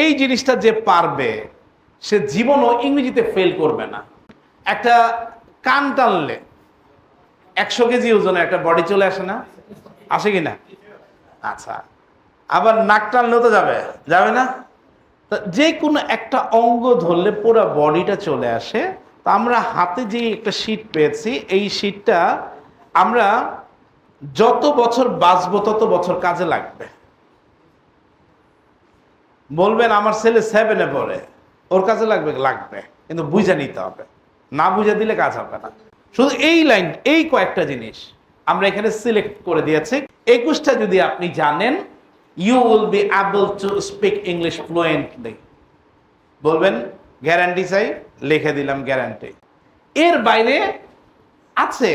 এই জিনিসটা যে পারবে, সে জীবনও ইংরেজিতে ফেল করবে না। একটা কান টানলে একশো কেজি ওজনে একটা বডি চলে আসে না? আসে কি না? আচ্ছা আবার নাক টানলেও তো যাবে যাবে না? যে কোনো একটা অঙ্গ ধরলে পুরো বডিটা চলে আসে। তা আমরা হাতে যে একটা শীট পেয়েছি, এই শীটটা আমরা যত বছর বাঁচবো তত বছর কাজে লাগবে। বলবেন আমার ছেলে সেভেনে পড়ে। ওর কাছে লাগবে লাগবে। কিন্তু বুঝে নিতে হবে। না বুঝে দিলে কাজ হবে না। শুধু এই লাইন এই কয়েকটা জিনিস আমরা এখানে সিলেক্ট করে দিয়েছি। একুশটা যদি আপনি জানেন you will be able to speak English fluently বলবেন গ্যারান্টি চাই, লিখে দিলাম গ্যারান্টি এর বাইরে আছে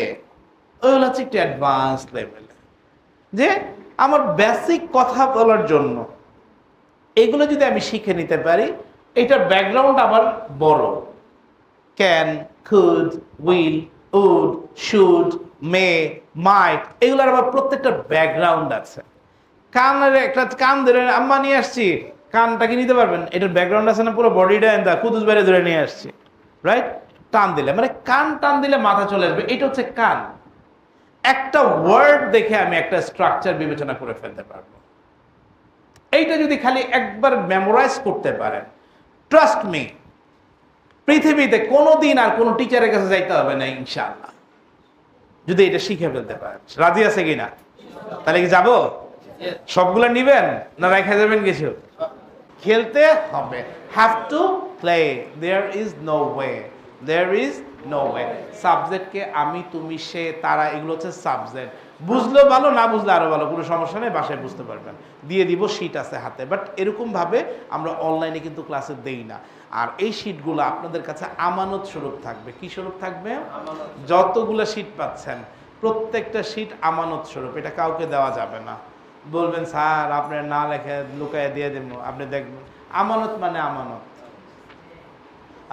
ওইগুলো হচ্ছে একটু অ্যাডভান্স লেভেলে যে আমার বেসিক কথা বলার জন্য এগুলো যদি আমি শিখে নিতে পারি, এটার ব্যাকগ্রাউন্ড আমার বড়। Can could will would should may might এগুলোর আবার প্রত্যেকটা ব্যাকগ্রাউন্ড আছে। কানের একটা কান ধরে, আম্মা, নিয়ে আসছি। কানটা কি নিতে পারবেন? এটার ব্যাকগ্রাউন্ড আছে না পুরো বডিটা দা কুদুস বাইরে ধরে নিয়ে আসছি। রাইট টান দিলে মানে কান টান দিলে মাথা চলে আসবে। এটা হচ্ছে কান। একটা ওয়ার্ড দেখে আমি একটা স্ট্রাকচার বিবেচনা করে ফেলতে পারব। এইটা যদি খালি একবার মেমোরাইজ করতে পারেন ট্রাস্ট মি পৃথিবীতে কোনো দিন আর কোনো টিচারের কাছে যাইতে হবে না, ইনশাআল্লাহ। যদি এটা শিখে ফেলতে পারেন। রাজি আছে কিনা তাহলে কি যাব? সবগুলো নিবেন না রেখে যাবেন কিছু? খেলতে হবে। Have to play there is no way there is no way সাবজেক্টকে আমি, তুমি, সে, তারা, এগুলো হচ্ছে সাবজেক্ট বুঝলেও ভালো না বুঝলে আরও ভালো কোনো সমস্যা নেই বাসায় বুঝতে পারবেন। দিয়ে দিব শীট আছে হাতে। বাট এরকমভাবে আমরা অনলাইনে কিন্তু ক্লাসে দেই না। আর এই শীটগুলো আপনাদের কাছে আমানত স্বরূপ থাকবে। কি স্বরূপ থাকবে? যতগুলো শীট পাচ্ছেন প্রত্যেকটা শীট আমানত স্বরূপ। এটা কাউকে দেওয়া যাবে না। বলবেন স্যার আপনার না লেখে লুকায় দিয়ে দেব। আপনি দেখবেন আমানত মানে আমানত।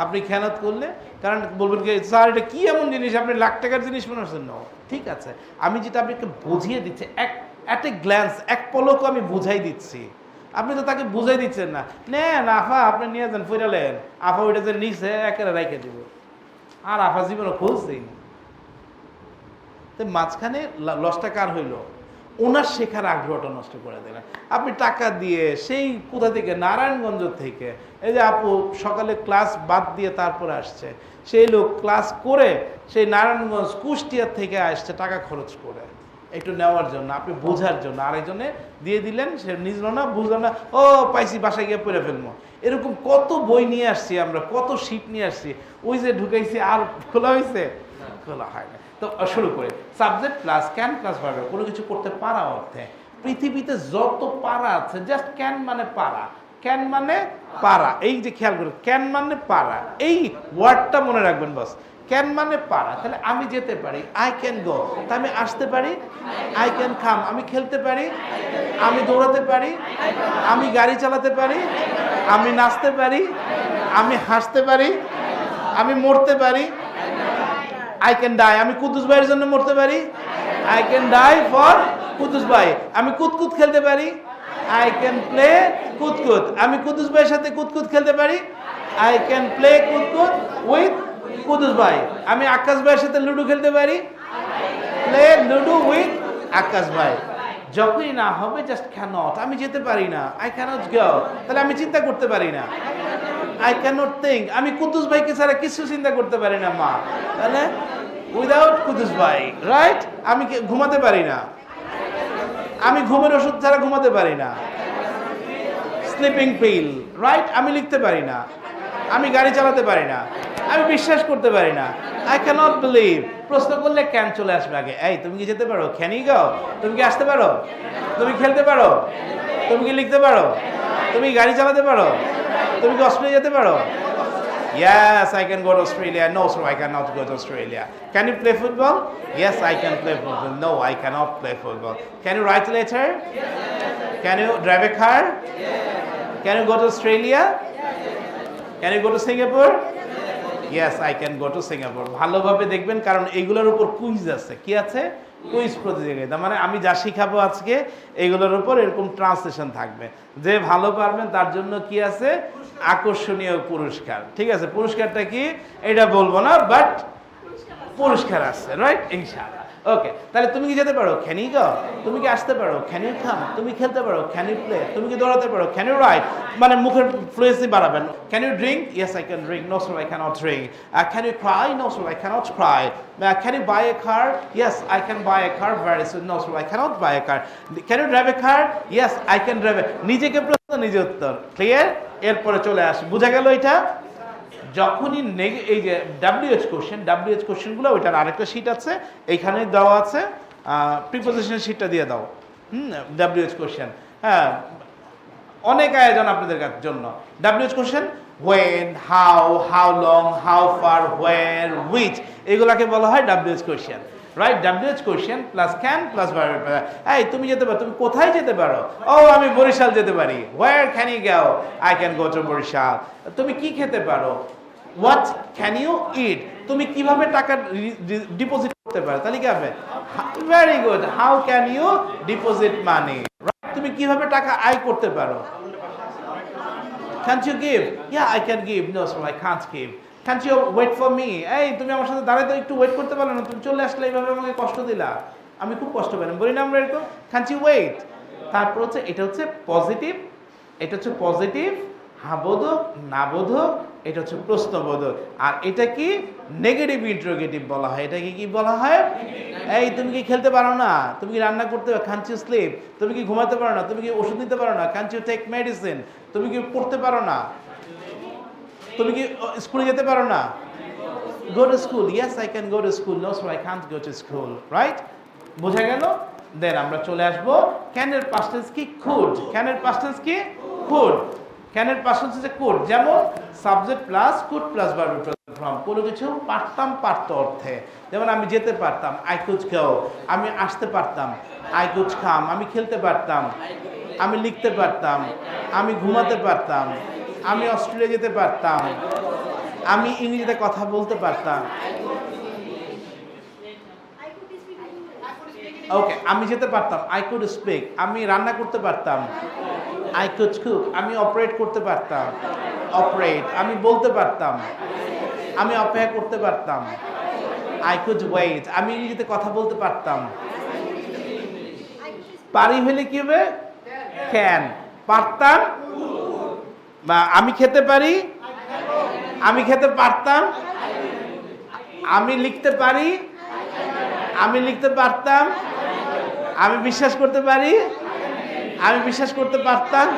আপনি খেয়ানত করলে, কারণ বলবেন কি, স্যার, এটা কি এমন জিনিস? আপনি লাখ টাকার জিনিস মনে হচ্ছেন না ঠিক আছে। আমি যেটা আপনাকে বুঝিয়ে দিচ্ছি, এক অ্যাট এ গ্ল্যান্স এক পলকও আমি বুঝাই দিচ্ছি। আপনি তো তাকে বুঝাই দিচ্ছেন না। নেন, আফা, আপনি নিয়ে যান ফুরালেন আফা ওইটা যে নিচে একেবারে রেখে দিব। আর আফা জীবনে খুঁজছেই না তো মাঝখানে লসটা কার হইল? ওনার শেখার আগ্রহটা নষ্ট করে দিলেন। আপনি টাকা দিয়ে সেই কোথা থেকে? নারায়ণগঞ্জ থেকে। এই যে আপু, সকালে ক্লাস বাদ দিয়ে তারপরে আসছে। সেই লোক ক্লাস করে সেই নারায়ণগঞ্জ কুষ্টিয়ার থেকে আসছে টাকা খরচ করে। একটু নেওয়ার জন্য, আপনি বোঝার জন্য। আরেকজনে দিয়ে দিলেন, সে নিজলো না বুঝলো না। ও, পাইছি, বাসায় গিয়ে পড়ে ফেলব। এরকম কত বই নিয়ে আসছি আমরা, কত শীট নিয়ে আসছি। ওই যে ঢুকাইছি, আর খোলা হয়েছে খোলা হয় না। তো শুরু করে subject plus can plus verb কোনো কিছু করতে পারা অর্থে পৃথিবীতে যত পারা আছে জাস্ট ক্যান মানে পারা। ক্যান মানে পারা। এই যে খেয়াল করে ক্যান মানে পারা। এই ওয়ার্ডটা মনে রাখবেন বস ক্যান মানে পারা। তাহলে আমি যেতে পারি আই ক্যান গো তা আমি আসতে পারি আই ক্যান খাম আমি খেলতে পারি, আমি দৌড়াতে পারি, আমি গাড়ি চালাতে পারি, আমি নাচতে পারি, আমি হাসতে পারি, আমি মরতে পারি আই ক্যান ডাই আমি কুদ্দুস ভাইয়ের জন্য মরতে পারি? I can die for Quddus ভাই। আমি কুতকুত খেলতে পারি? আই ক্যান প্লে কুতকুত। আমি কুদ্দুস ভাইয়ের সাথে কুতকুত খেলতে পারি? আই ক্যান প্লে কুতকুত উইথ কুদ্দুস ভাই। আমি আকাশ ভাইয়ের সাথে লুডো খেলতে পারি? প্লে লুডো উইথ আকাশ ভাই। যখনই না হবে জাস্ট ক্যানট আমি যেতে পারি না। আই ক্যানট গো তাহলে আমি চিন্তা করতে পারি না। আই ক্যানট থিঙ্ক আমি কুদ্দুস ভাইকে ছাড়া কিছু চিন্তা করতে পারি না, মা। তাহলে উইদাউট কুদ্দুস ভাই রাইট আমি ঘুমাতে পারি না। আমি ঘুমের ওষুধ ছাড়া ঘুমাতে পারি না। স্লিপিং পিল রাইট আমি লিখতে পারি না। আমি গাড়ি চালাতে পারি না। আমি বিশ্বাস করতে পারি না। আই ক্যানট বিলিভ প্রশ্ন করলে ক্যান চলে আসবে আগে? এই, তুমি কি যেতে পারো? ক্যানি গাও তুমি কি আসতে পারো? তুমি খেলতে পারো? তুমি কি লিখতে পারো? তুমি গাড়ি চালাতে পারো? তুমি কি অস্ট্রেলিয়া যেতে পারো? Yes, I can go to Australia. No, sir, I cannot go to Australia. Can you play football? Yes, I can play football. No, I cannot play football. Can you write a letter? Can you drive a car? Can you go to Australia? Can you go to Singapore? Yes I can go to Singapore ভালোভাবে দেখবেন, কারণ এইগুলোর উপর quiz আছে। কি আছে? Quiz প্রতিযোগিতা। মানে আমি যা শিখাবো আজকে, এগুলোর উপর এরকম ট্রান্সলেশন থাকবে। যে ভালো পারবেন, তার জন্য কি আছে? আকর্ষণীয় পুরস্কার। ঠিক আছে? পুরস্কারটা কি? এটা বলব না বাট পুরস্কার আছে রাইট ইনশাআল্লাহ। ওকে তাহলে তুমি কি যেতে পারো? ক্যান ইউ গো তুমি কি আসতে পারো? ক্যান ইউ কাম তুমি খেলতে পারো? ক্যান ইউ প্লে তুমি কি দৌড়াতে পারো? ক্যান ইউ রাইড মানে মুখের ফ্লুয়েন্সি বাড়াবেন। Can you drink yes I can drink no so I can't drink can you cry no so I can't cry can you buy a car yes I can buy a car very soon no so I can't buy a car can you drive a car yes I can drive নিজেকে প্রশ্ন, নিজে উত্তর। Clear এরপরে চলে আসে। বুঝা গেল এটা? যখনই এই যে ডাব্লিউএইচ কোশ্চেন ডাব্লিউএইচ কোশ্চেনগুলো ওইটার আরেকটা শিট আছে এইখানে দেওয়া আছে প্রিপোজিশনের শিটটা দিয়ে দাও। হুম ডাব্লিউএইচ কোশ্চেন হ্যাঁ অনেক আয়োজন আপনাদের জন্য। WH question when how how long how far where which এগুলাকে বলা হয় WH question right WH question plus can plus এই, তুমি যেতে পারো, তুমি কোথায় যেতে পারো? ও, আমি বরিশাল যেতে পারি। Where can you go I can go to Barishal. তুমি কি খেতে পারো? হোয়াট ক্যান ইউ ইট তুমি কীভাবে টাকা ডিপোজিট করতে পারো? তাহলে কি হবে? Very good how can you deposit money তুমি কীভাবে টাকা আয় করতে পারো? Can't you give? Yeah, I can give. No, sir, I can't give. Can't you wait for me? এই তুমি আমার সাথে দাঁড়াই দাঁড়াতে একটু ওয়েট করতে পারো না। তুমি চলে আসলে এইভাবে আমাকে কষ্ট দিলা। আমি খুব কষ্ট পেলাম বলি না আমরা এরকম can't you wait? তারপর হচ্ছে এটা হচ্ছে পজিটিভ এটা হচ্ছে পজিটিভ হাবোধক, নাবোধক, এটা হচ্ছে প্রশ্নবোধক আর এটা কি? নেগেটিভ ইন্টারোগেটিভ বলা হয়। এটাকে কি বলা হয়? এই, তুমি কি খেলতে পারো না? তুমি কি রান্না করতে পারো? ইউ স্লিপ তুমি কি ঘুমাতে পারো না? তুমি কি ওষুধ নিতে পারো না? খান টেক মেডিসিন তুমি কি পড়তে পারো না? তুমি কি স্কুলে যেতে পারো না? Go to school yes I can go to school no so I can't go to school right বোঝা গেল? দেন আমরা চলে আসব। ক্যানের পাস্টেন্স কি? খুড ক্যানের পাস্টেন্স কি? খুড ক্যানের পাস্টেন্স হচ্ছে কুড যেমন subject plus could plus verb from কোনো কিছু পারতাম, পারত অর্থে। যেমন, আমি যেতে পারতাম আই কুড গো আমি আসতে পারতাম আই কুড খাম আমি খেলতে পারতাম, আমি লিখতে পারতাম, আমি ঘুমাতে পারতাম, আমি অস্ট্রেলিয়া যেতে পারতাম, আমি ইংরেজিতে কথা বলতে পারতাম ওকে আমি যেতে পারতাম আই কুড স্পিক আমি রান্না করতে পারতাম আই কুড কুক আমি অপারেট করতে পারতাম অপারেট আমি বলতে পারতাম, আমি অপেক্ষা করতে পারতাম আই কুড ওয়েট আমি ইংরেজিতে কথা বলতে পারতাম। পারি হলে কি হবে? ক্যান পারতাম? বা আমি খেতে পারি? আমি খেতে পারতাম? আমি লিখতে পারি? আমি লিখতে পারতাম? আমি বিশ্বাস করতে পারি? আমি বিশ্বাস করতে পারতাম?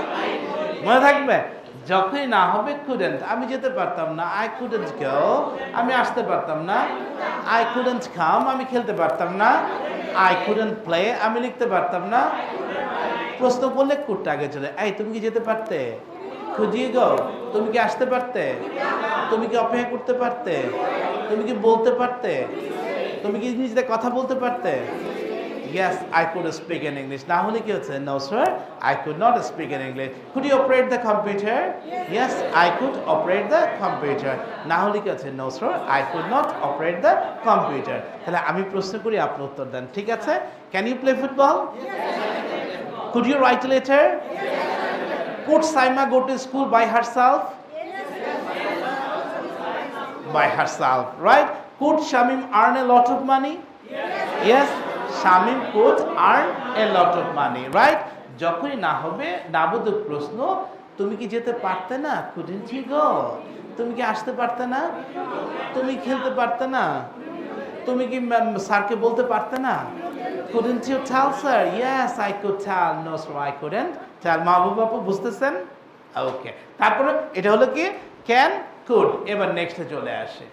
মনে থাকবে? যখনই না হবে কুডেন্ট আমি যেতে পারতাম না। আই কুডেন্ট কেউ আমি আসতে পারতাম না। আই কুডেন্ট খাম আমি খেলতে পারতাম না। আই কুডেন্ট প্লে আমি লিখতে পারতাম না। প্রশ্ন করলে কুটটা আগে চলে। এই, তুমি কি যেতে পারতে? খুঁজিয়ে গো তুমি কি আসতে পারতে? তুমি কি অপেক্ষা করতে পারতে? তুমি কি বলতে পারতে? তুমি কি নিজেদের কথা বলতে পারতে? Yes, I could speak in English. না হচ্ছে No, sir, I could not speak in English. Could you operate the computer? Yes, I could operate the computer. না হলে কি হচ্ছে No, sir, I could not operate the computer. তাহলে আমি প্রশ্ন করি আপনি উত্তর দেন ঠিক আছে Can you play football? Could you write a letter? Could Saima go to school by herself? By herself, right? Could Shamim earn a lot of money? Yes. Shamim could earn a lot of money right যখনই না হবে নাবোধক প্রশ্ন, তুমি কি যেতে পারতে না couldn't you go তুমি কি আসতে পারতে না? তুমি খেলতে পারতে না? তুমি কি স্যারকে বলতে পারতে না? couldn't you tell, sir. Yes, i could tell. No, sir, i couldn't. Tell মা বাবা বুঝতেছেন? ওকে তারপরে এটা হলো কি? ক্যান কুড এবার নেক্সটে চলে আসে।